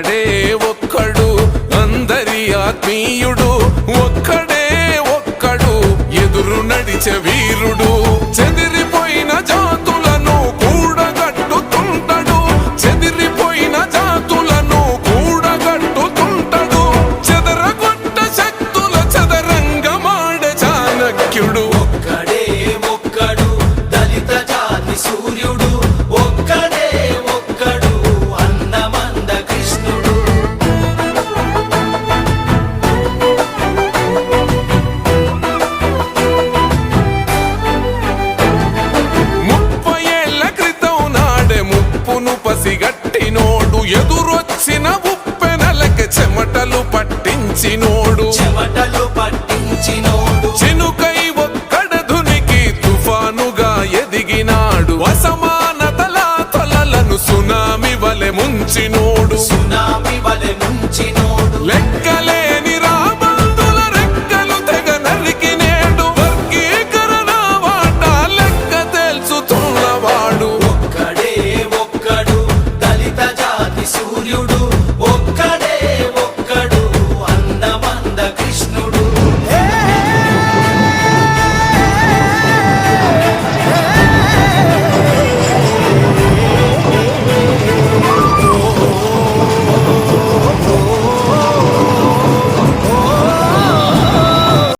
ఒక్కడే ఒక్కడు అందరి ఆత్మీయుడు ఒక్కడే ఒక్కడు ఎదురు నడిచవి పట్టించినోడు చెమటలు పట్టించినోడు. చినుకై